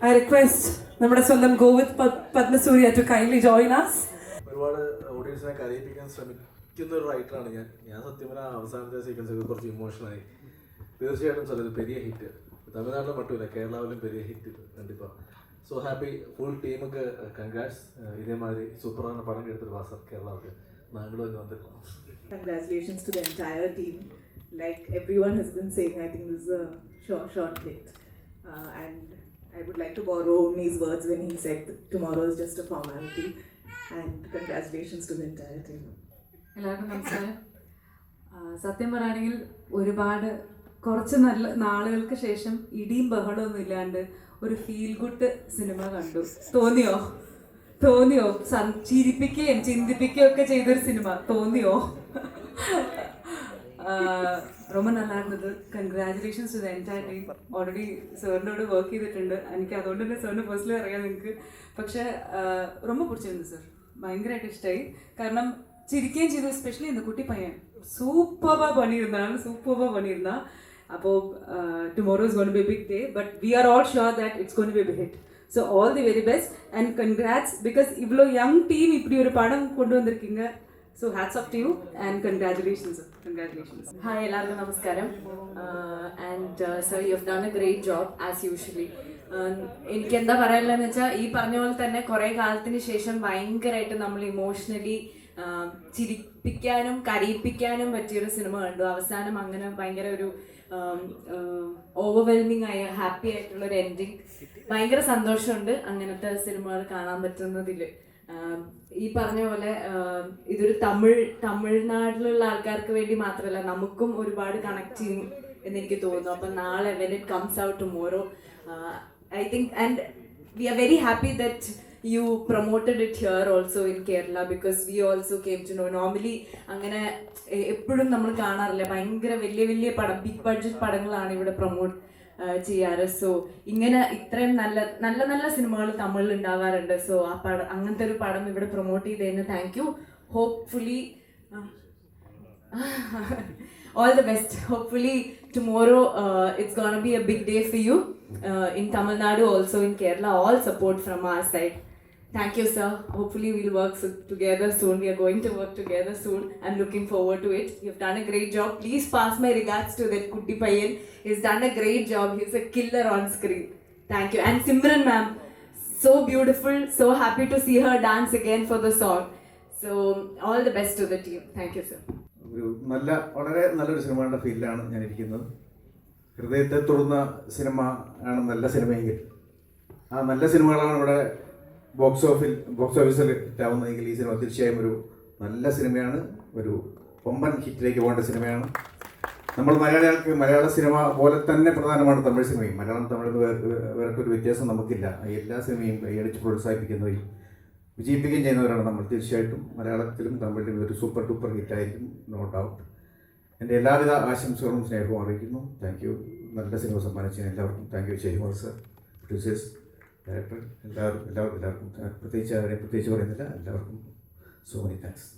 I request നമ്മുടെ സ്വന്തം Govind Padmasurya to kindly join as ഒരുപാട് ഓഡിയൻസിനെ കരയിപ്പിക്കാൻ ശ്രമിക്കുന്ന ഒരു റൈറ്റർ ആണ് ഞാൻ. ഞാൻ സത്യം അവസാനത്തെ സീക്വൻസ് കുറച്ച് ഇമോഷണൽ ആയി. തീർച്ചയായിട്ടും സാർ ഇത് പെരിയ ഹിറ്റ് തമിഴ്നാട്ടിലും മറ്റുമില്ല കേരളാവിലും പെരിയ ഹിറ്റ് കണ്ടിപ്പോ. സോ ഹാപ്പി ഫുൾ ടീമൊക്കെ കൺഗ്രാറ്റ്സ് ഇതേമാതിരി സൂപ്പറാണ് പടം എടുത്തിട്ട് സാർ കേരളാവുക്ക് നാങ്ങളും ഇന്ന് വന്നിരുന്നു. Congratulations to the entire team. Like everyone has been saying, I think this is a short, short hit. Uh, I would like to borrow Omni's words when he said tomorrow is just a formality. And congratulations to the entire team. എല്ലാവർക്കും നമസ്കാരം. സത്യം പറയുകയാണെങ്കിൽ ഒരുപാട് കുറച്ച് നല്ല നാളുകൾക്ക് ശേഷം ഇടിയും ബഹളമൊന്നും ഇല്ലാണ്ട് ഒരു ഫീൽ ഗുഡ് സിനിമ കണ്ടു. തോന്നിയോ? തോന്നിയോ? ചിരിപ്പിക്കുകയും ചിന്തിപ്പിക്കുകയും ഒക്കെ ചെയ്തൊരു സിനിമ തോന്നിയോ? ரொம்ப நல்லா இருந்தது congratulations to the entire team already സാറിനോട് വർക്ക് ചെയ്തിട്ടുണ്ട് എനിക്ക് അതുകൊണ്ട് തന്നെ സാറിന് പേഴ്സണലി അറിയാം നിങ്ങൾക്ക് പക്ഷേ ആ, ரொம்ப പിടിച്ചിരുന്നു സാർ ഭയങ്കരമായിട്ട് ഇഷ്ടമായി കാരണം ചിരിക്കുകയും ചെയ്തു എസ്പെഷ്യലി இந்த കുട്ടി പയ്യൻ സൂപ്പറാ പണിയിരുന്നാണ് സൂപ്പറാ പണിയിരുന്ന അപ്പോൾ tomorrow is gonna be big day but we are all sure that it's gonna be be hit so all the very best and congrats because இவ்வளோ யங் டீம் இப்படி ஒரு படம் கொண்டு வந்திருக்கீங்க so hats off to you and congratulations congratulations hi എല്ലാവർക്കും നമസ്കാരം. And sir you have done a great job as usually എനിക്ക് എന്താ പറയാനുള്ളതെന്ന് വെച്ചാൽ ഈ പറഞ്ഞ പോലെ തന്നെ കുറേ കാലത്തിന് ശേഷം ഭയങ്കരമായിട്ട് നമ്മൾ ഇമോഷണലി ചിരിപ്പിക്കാനും കരയിപ്പിക്കാനും പറ്റിയൊരു സിനിമ കണ്ടു. അവസാനം അങ്ങനെ ഭയങ്കര ഒരു ഓവർവെൽമിങ് ആയ ഹാപ്പി ആയിട്ടുള്ള ഒരു എൻഡിങ് ഭയങ്കര സന്തോഷമുണ്ട് അങ്ങനത്തെ സിനിമകൾ കാണാൻ പറ്റുന്നതിൽ ഈ പറഞ്ഞ പോലെ ഇതൊരു തമിഴ് തമിഴ്നാട്ടിലുള്ള ആൾക്കാർക്ക് വേണ്ടി മാത്രമല്ല നമുക്കും ഒരുപാട് കണക്ട് ചെയ്യും എന്ന് എനിക്ക് തോന്നുന്നു. അപ്പം നാളെ when it comes out tomorrow I think and we are very happy that you promoted it here also in Kerala because we also came to know normally അങ്ങനെ എപ്പോഴും നമ്മൾ കാണാറില്ല. ഭയങ്കര വലിയ വലിയ പടം ബിഗ് ബഡ്ജറ്റ് പടങ്ങളാണ് ഇവിടെ പ്രൊമോട്ട് ചെയ്യാറ് സോ ഇങ്ങനെ ഇത്രയും നല്ല നല്ല നല്ല സിനിമകൾ തമിഴിൽ ഉണ്ടാവാറുണ്ട് സോ ആ പടം അങ്ങനത്തെ ഒരു പടം ഇവിടെ പ്രൊമോട്ട് ചെയ്തതിന് thank you hopefully all the best. Hopefully tomorrow uh, it's gonna be a big day for you uh, in Tamil Nadu, also in Kerala. All support from our side. Thank you, sir. Hopefully we'll work together soon. We are going to work together soon. I'm looking forward to it. You've done a great job. Please pass my regards to that Kutti Payan. He's done a great job. He's a killer on screen. Thank you. And Simran, ma'am, so beautiful. So happy to see her dance again for the song. So all the best to the team. Thank you, sir. നല്ല വളരെ നല്ലൊരു സിനിമയുടെ ഫീൽഡിലാണ് ഞാൻ ഇരിക്കുന്നത് ഹൃദയത്തെ തൊടുന്ന cinema ആണ് നല്ല സിനിമയെങ്കിൽ ആ നല്ല സിനിമകളാണ് ഇവിടെ ബോക്സ് ഓഫിൽ ബോക്സ് ഓഫീസിൽ ഹിറ്റാവുന്നതെങ്കിൽ ഈ സിനിമ തീർച്ചയായും ഒരു നല്ല സിനിമയാണ് ഒരു കൊമ്പൻ ഹിറ്റിലേക്ക് പോകേണ്ട സിനിമയാണ് നമ്മൾ മലയാളികൾക്ക് മലയാള സിനിമ പോലെ തന്നെ പ്രധാനമാണ് തമിഴ് സിനിമയും മലയാളം തമിഴ് വേറൊരു വ്യത്യാസം നമുക്കില്ല. എല്ലാ സിനിമയും കൈയടിച്ച് പ്രോത്സാഹിപ്പിക്കുന്നവയും വിജയിപ്പിക്കുകയും ചെയ്യുന്നവരാണ് നമ്മൾ. തീർച്ചയായിട്ടും മലയാളത്തിലും തമിഴിലും ഒരു സൂപ്പർ ഡൂപ്പർ ഹിറ്റായിരിക്കും നോ ഡൗട്ട് എന്റെ എല്ലാവിധ ആശംസകളും സ്നേഹവും അറിയിക്കുന്നു. താങ്ക് യു നല്ല സിനിമ സമ്മാനിച്ചതിന് എല്ലാവർക്കും താങ്ക് യു ചെയ്യുമോ സർ പ്രൊഡ്യൂസേഴ്സ് ഡയറക്ടർ എല്ലാവർക്കും എല്ലാവർക്കും എല്ലാവർക്കും പ്രത്യേകിച്ച് ആരെയും പ്രത്യേകിച്ച് പറയുന്നില്ല. എല്ലാവർക്കും സോ മെനി താങ്ക്സ്